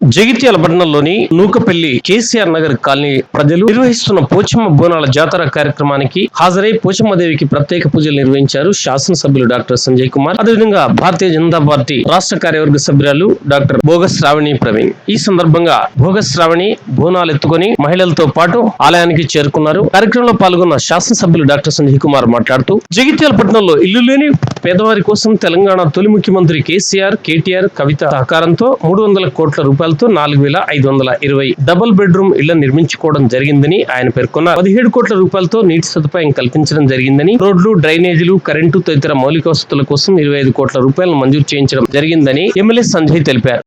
జగిత్యాల పట్టణంలోని నూకపల్లి కేసీఆర్ నగర్ కాలనీ ప్రజలు నిర్వహిస్తున్న పోచమ్మ బోనాల జాతర కార్యక్రమానికి హాజరై పోచమ్మదేవికి ప్రత్యేక పూజలు నిర్వహించారు శాసనసభ్యులు డాక్టర్ సంజయ్ కుమార్. అదేవిధంగా భారతీయ జనతా పార్టీ రాష్ట్ర కార్యవర్గ సభ్యురాలు డాక్టర్ భోగస్ శ్రావణి ప్రవీణ్. ఈ సందర్భంగా భోగస్ శ్రావణి బోనాలు ఎత్తుకొని మహిళలతో పాటు ఆలయానికి చేరుకున్నారు. కార్యక్రమంలో పాల్గొన్న శాసనసభ్యులు డాక్టర్ సంజయ్ కుమార్ మాట్లాడుతూ జగిత్యాల పట్టణంలో ఇల్లు లేని పేదవారి కోసం తెలంగాణ తొలి ముఖ్యమంత్రి కేసీఆర్ కేటీఆర్ కవిత సహకారంతో మూడు వందల కోట్ల రూపాయలు రూపాయలతో నాలుగు వేల ఐదు వందల ఇరవై డబుల్ బెడ్రూమ్ ఇళ్ళ నిర్మించుకోవడం జరిగిందని ఆయన పేర్కొన్నారు. పదిహేడు కోట్ల రూపాయలతో నీటి సదుపాయం కల్పించడం జరిగిందని రోడ్లు డ్రైనేజీలు కరెంటు తదితర మౌలిక వసతుల కోసం ఇరవై ఐదు కోట్ల రూపాయలను మంజూరు చేయించడం జరిగిందని ఎమ్మెల్యే సంజయ్ తెలిపారు.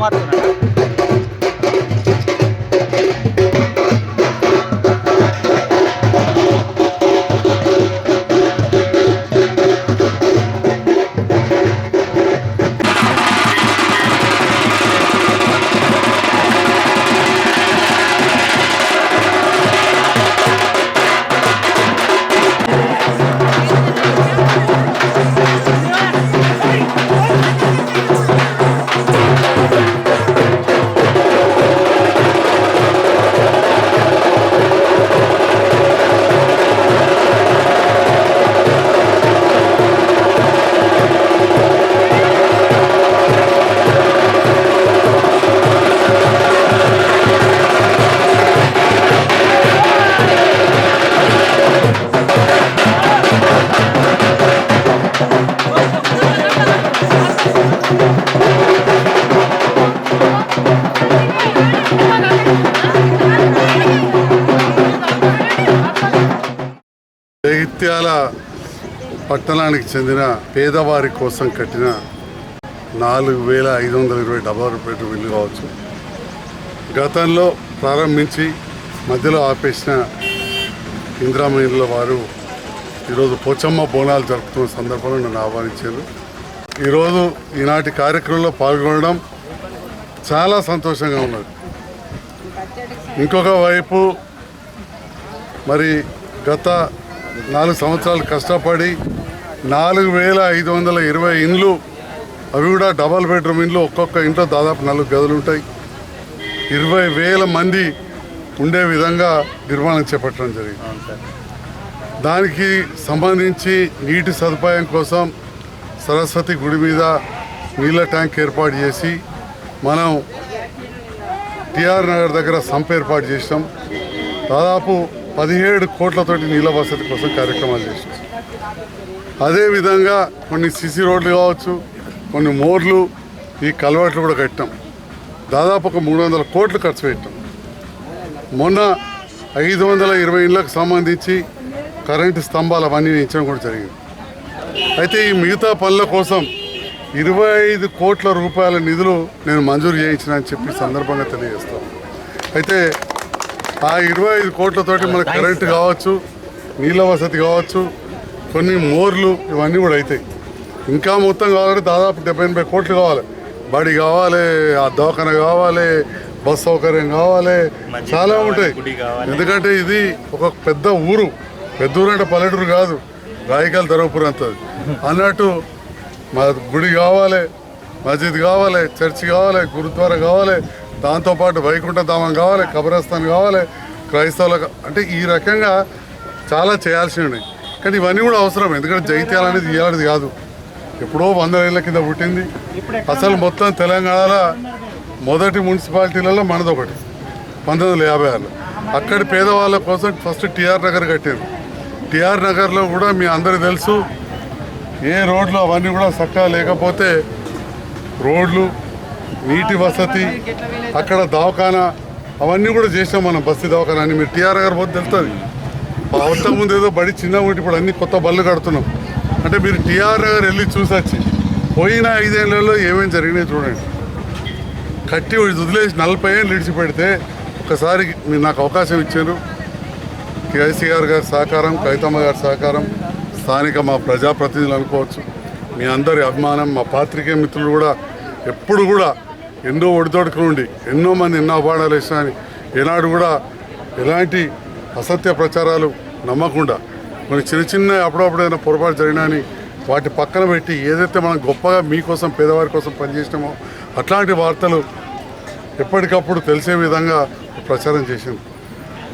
মারবে না। ముత్యాల పట్టణానికి చెందిన పేదవారి కోసం కట్టిన నాలుగు వేల ఐదు వందల ఇరవై డబల్ రూపాయలు బిల్లు కావచ్చు. గతంలో ప్రారంభించి మధ్యలో ఆపేసిన ఇందిరామీల వారు ఈరోజు పోచమ్మ బోనాలు జరుపుతున్న సందర్భంలో నన్ను ఆహ్వానించారు. ఈరోజు ఈనాటి కార్యక్రమంలో పాల్గొనడం చాలా సంతోషంగా ఉన్నది. ఇంకొక వైపు మరి గత నాలుగు సంవత్సరాలు కష్టపడి నాలుగు వేల ఐదు వందల ఇరవై ఇండ్లు అవి కూడా డబల్ బెడ్రూమ్ ఇండ్లు ఒక్కొక్క ఇంట్లో దాదాపు నాలుగు గదులు ఉంటాయి. ఇరవై వేల మంది ఉండే విధంగా నిర్మాణం చేపట్టడం జరిగింది. దానికి సంబంధించి నీటి సదుపాయం కోసం సరస్వతి గుడి మీద నీళ్ళ ట్యాంక్ ఏర్పాటు చేసి మనం టిఆర్ నగర్ దగ్గర సంప్ ఏర్పాటు చేసినాం. దాదాపు పదిహేడు కోట్లతోటి నీళ్ళ వసతి కోసం కార్యక్రమాలు చేసినాం అదేవిధంగా కొన్ని సిసి రోడ్లు కావచ్చు కొన్ని మోర్లు ఈ కలవాట్లు కూడా కట్టాం. దాదాపు ఒక మూడు వందల కోట్లు ఖర్చు పెట్టాం. మొన్న ఐదు వందల ఇరవై ఇళ్ళకు సంబంధించి కరెంటు స్తంభాలు అవన్నీ వేయించడం కూడా జరిగింది. అయితే ఈ మిగతా పనుల కోసం ఇరవై ఐదు కోట్ల రూపాయల నిధులు నేను మంజూరు చేయించిన అని చెప్పి సందర్భంగా తెలియజేస్తాను. అయితే ఆ ఇరవై ఐదు కోట్లతోటి మనకు కరెంటు కావచ్చు నీళ్ళ వసతి కావచ్చు కొన్ని మోర్లు ఇవన్నీ కూడా అవుతాయి ఇంకా మొత్తం కావాలంటే దాదాపు డెబ్బై ఎనభై కోట్లు కావాలి. బడి కావాలి ఆ దవాఖాన కావాలి బస్ సౌకర్యం కావాలి చాలా ఉంటాయి. ఎందుకంటే ఇది ఒక పెద్ద ఊరు. పెద్ద ఊరు అంటే పల్లెటూరు కాదు రాయకాల ధర్మపురం అంతది. అన్నట్టు మా గుడి కావాలి మస్జిద్ కావాలి చర్చి కావాలి గురుద్వారా కావాలి దాంతోపాటు వైకుంఠ ధామం కావాలి కబరస్థాన్ కావాలి క్రైస్తవులకు అంటే ఈ రకంగా చాలా చేయాల్సి ఉన్నాయి కానీ ఇవన్నీ కూడా అవసరం ఎందుకంటే జైత్యాలు అనేది ఇలాంటిది కాదు. ఎప్పుడో వంద ఏళ్ళ కింద పుట్టింది. అసలు మొత్తం తెలంగాణలో మొదటి మున్సిపాలిటీలలో మనది ఒకటి పంతొమ్మిది వందల యాభై ఆరులో. అక్కడి పేదవాళ్ళ కోసం ఫస్ట్ టిఆర్ నగర్ కట్టారు టిఆర్ నగర్లో కూడా మీ అందరు తెలుసు ఏ రోడ్లు అవన్నీ కూడా చక్కగా లేకపోతే రోడ్లు నీటి వసతి అక్కడ దవాఖానా అవన్నీ కూడా చేసాం మనం బస్తీ దవాఖానా అని. మీరు టీఆర్ గారు పోతే తెలుస్తుంది. అంతకు ముందు ఏదో బడి చిన్న ఉంటే ఇప్పుడు అన్ని కొత్త బళ్ళు కడుతున్నాం. అంటే మీరు టిఆర్ గారు వెళ్ళి చూసొచ్చి పోయిన ఐదేళ్ళలో ఏమేమి జరిగినాయి చూడండి. కట్టి వదిలేసి నలభై ఏళ్ళు విడిచిపెడితే ఒకసారి మీరు నాకు అవకాశం ఇచ్చారు. కేసీ గారు గారి సహకారం కవితమ్మ గారి సహకారం స్థానిక మా ప్రజాప్రతినిధులు అనుకోవచ్చు. మీ అందరి అభిమానం మా పాత్రికేయ మిత్రులు కూడా ఎప్పుడు కూడా ఎన్నో ఒడిదొడుకులు ఉండి ఎన్నో మంది ఎన్నో అవార్డాలు వేసినాని ఏనాడు కూడా ఎలాంటి అసత్య ప్రచారాలు నమ్మకుండా కొన్ని చిన్న చిన్న అప్పుడప్పుడైనా పొరపాటు జరిగినా అని వాటి పక్కన పెట్టి ఏదైతే మనం గొప్పగా మీకోసం పేదవారి కోసం పనిచేసినామో అట్లాంటి వార్తలు ఎప్పటికప్పుడు తెలిసే విధంగా ప్రచారం చేసింది.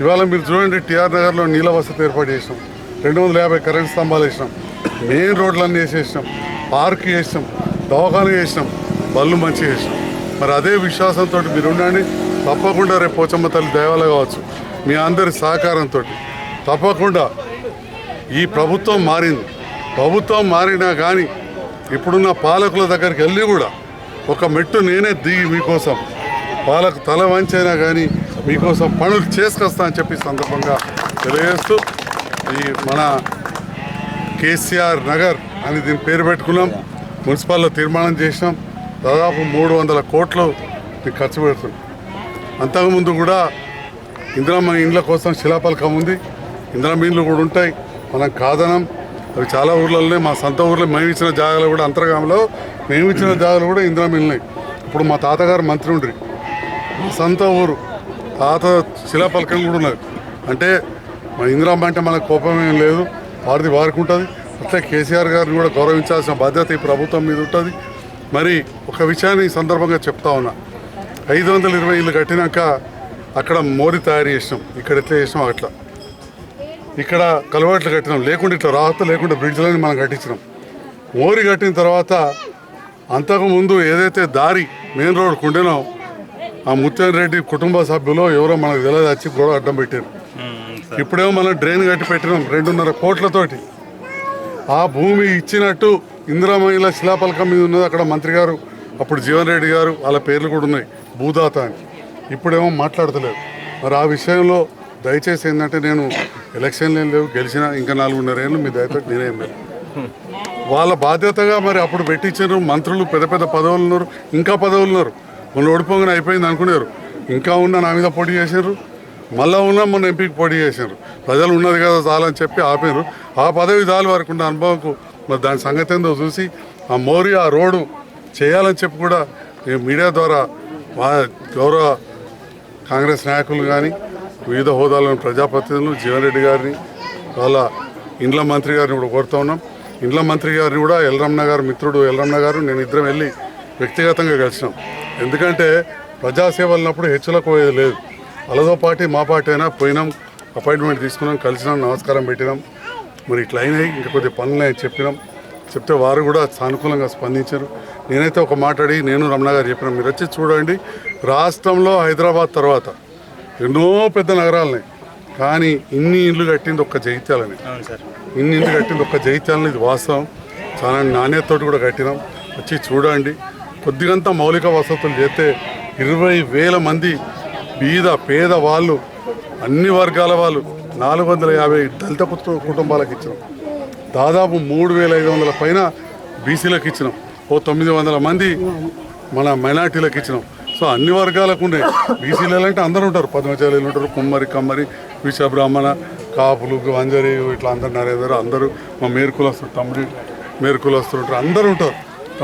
ఇవాళ మీరు చూడండి టిఆర్ నగర్లో నీళ్ళ వసతి ఏర్పాటు చేసినాం. రెండు వందల యాభై కరెంట్ స్తంభాలు వేసినాం. మెయిన్ రోడ్లన్నీ వేసేసినాం. పార్క్ చేసినాం. దవాఖాన చేసినాం. బళ్ళు మంచి చేసినాం మరి అదే విశ్వాసంతో మీరు ఉండండి. తప్పకుండా రేపు పోచమ్మ తల్లి దేవాలయ కావచ్చు. మీ అందరి సహకారంతో. తప్పకుండా. ఈ ప్రభుత్వం మారింది. ప్రభుత్వం మారినా కానీ ఇప్పుడున్న పాలకుల దగ్గరికి వెళ్ళి కూడా ఒక మెట్టు నేనే దిగి మీకోసం పాలకు తల వంచైనా కానీ మీకోసం పనులు చేసుకొస్తా అని చెప్పి సందర్భంగా తెలియజేస్తూ ఈ మన కేసీఆర్ నగర్ అని దీని పేరు పెట్టుకున్నాం. మున్సిపాల్లో తీర్మానం చేసినాం. దాదాపు మూడు వందల కోట్లు ఖర్చు పెడుతున్నాం అంతకుముందు కూడా ఇందిరమ్మ ఇండ్ల కోసం శిలాపలకం ఉంది. ఇందిరమ్మ ఇండ్లు కూడా ఉంటాయి. మనం కాదనం. అవి చాలా ఊర్లలో మా సొంత ఊర్లో మేము ఇచ్చిన జాగాలు కూడా అంతర్గామంలో మేము ఇచ్చిన జాగాలు కూడా ఇందిరమ్మ ఇల్లున్నాయి ఇప్పుడు మా తాతగారు మంత్రి ఉండ్రి. సొంత ఊరు తాత శిలాపలకం కూడా ఉన్నది. అంటే మన ఇందిరమ్మ అంటే మనకు కోపం ఏం లేదు. వారిది వారికి ఉంటుంది. అట్లే కేసీఆర్ గారిని కూడా గౌరవించాల్సిన బాధ్యత ఈ ప్రభుత్వం మీద ఉంటుంది. మరి ఒక విషయాన్ని ఈ సందర్భంగా చెప్తా ఉన్నా. ఐదు వందల ఇరవై ఇల్లు కట్టినాక అక్కడ మోరి తయారు చేసినాం. ఇక్కడ ఎట్లా చేసినాం అట్లా. ఇక్కడ కలవాట్లు కట్టినాం. లేకుండా ఇట్లా రాహత లేకుండా బ్రిడ్జ్లని మనం కట్టించినాం. మోరి కట్టిన తర్వాత అంతకుముందు ఏదైతే దారి మెయిన్ రోడ్ కుండెనో ఆ ముత్యం రెడ్డి కుటుంబ సభ్యులు ఎవరో మనకు తెలియదు వచ్చి గొడవ అడ్డం పెట్టారు. ఇప్పుడేమో మనం డ్రైన్ కట్టి పెట్టినాం. రెండున్నర కోట్లతోటి. ఆ భూమి ఇచ్చినట్టు ఇందిరామహిళ శిలాపలకం మీద ఉన్నది అక్కడ మంత్రి గారు అప్పుడు జీవన్ రెడ్డి గారు వాళ్ళ పేర్లు కూడా ఉన్నాయి భూదాత అని. ఇప్పుడేమో మాట్లాడతలేదు. మరి ఆ విషయంలో దయచేసి ఏంటంటే నేను ఎలక్షన్లు ఏం లేవు గెలిచిన ఇంకా నాలుగున్నర ఏళ్ళు మీ దయతో నేనే లేదు. వాళ్ళ బాధ్యతగా మరి అప్పుడు పెట్టించారు మంత్రులు పెద్ద పెద్ద పదవులు ఉన్నారు ఇంకా పదవులు ఉన్నారు. మొన్న ఓడిపోగానే అయిపోయింది అనుకున్నారు ఇంకా ఉన్న నా మీద పోటీ చేశారు మళ్ళా ఉన్న మొన్న ఎంపీకి పోటీ చేశారు ప్రజలు ఉన్నది కదా చాలని చెప్పి ఆపారు. ఆ పదవి చాలు వరకు ఉన్న అనుభవంకు మరి దాని సంగతి ఏందో చూసి ఆ మోరి ఆ రోడ్డు చేయాలని చెప్పి కూడా మీడియా ద్వారా మా గౌరవ కాంగ్రెస్ నాయకులు కానీ వివిధ హోదాలోని ప్రజాప్రతినిధులు జీవన్ రెడ్డి గారిని వాళ్ళ ఇండ్ల మంత్రి గారిని కూడా కోరుతా ఉన్నాం. ఇండ్ల మంత్రి గారిని కూడా ఎల్రమ్న గారు మిత్రుడు ఎల్రమ్న గారు నేను ఇద్దరం వెళ్ళి వ్యక్తిగతంగా కలిసినాం. ఎందుకంటే ప్రజాసేవలన్నప్పుడు హెచ్చులకు పోయేది లేదు. వాళ్ళతో పార్టీ మా పార్టీ అయినా పోయినాం అపాయింట్మెంట్ తీసుకున్నాం కలిసినాం నమస్కారం పెట్టినాం. మరి ఇట్లా అయినాయి. ఇంకా కొద్ది పనులు చెప్పినాం. చెప్తే వారు కూడా సానుకూలంగా స్పందించారు. నేనైతే ఒక మాట్లాడి నేను రమణ గారు చెప్పిన. మీరు వచ్చి చూడండి. రాష్ట్రంలో హైదరాబాద్ తర్వాత ఎన్నో పెద్ద నగరాలున్నాయి. కానీ ఇన్ని ఇండ్లు కట్టింది ఒక్క జైత్యాలని. ఇన్ని ఇండ్లు కట్టింది ఒక్క జైత్యాలని ఇది వాస్తవం. చాలా నాణ్యతతోటి కూడా కట్టినాం. వచ్చి చూడండి. కొద్దిగంత మౌలిక వసతులు చేస్తే ఇరవై వేల మంది బీద పేద వాళ్ళు అన్ని వర్గాల వాళ్ళు నాలుగు వందల యాభై దళిత కుటుంబాలకు ఇచ్చినాం. దాదాపు మూడు వేల ఐదు వందల పైన బీసీలకు ఇచ్చినాం. ఓ తొమ్మిది వందల మంది మన మైనార్టీలకు ఇచ్చినాం. సో అన్ని వర్గాలకు ఉండే. బీసీలు అంటే అందరూ ఉంటారు. పద్మచారులు ఉంటారు కుమ్మరి కమ్మరి విష బ్రాహ్మణ కాపులు అంజరి ఇట్లా అందరు నరేందరు అందరూ మా మేరుకులు తమ్ముడి మేరుకులు వస్తుంటారు అందరూ ఉంటారు.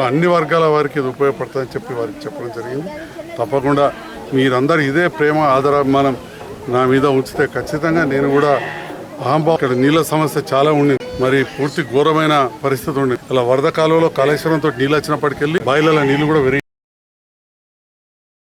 అన్ని వర్గాల వారికి ఇది ఉపయోగపడుతుందని చెప్పి వారికి చెప్పడం జరిగింది. తప్పకుండా మీరందరూ ఇదే ప్రేమ ఆదరాభిమానం నా మీద ఉంచితే ఖచ్చితంగా నేను కూడా అహంభావం ఇక్కడ నీళ్ళ సమస్య చాలా ఉంది మరి పూర్తి ఘోరమైన పరిస్థితి ఉంది ఇలా వరద కాలంలో కాళేశ్వరంతో నీళ్ళు వచ్చినప్పటికెళ్ళి బాయిల నీళ్ళు కూడా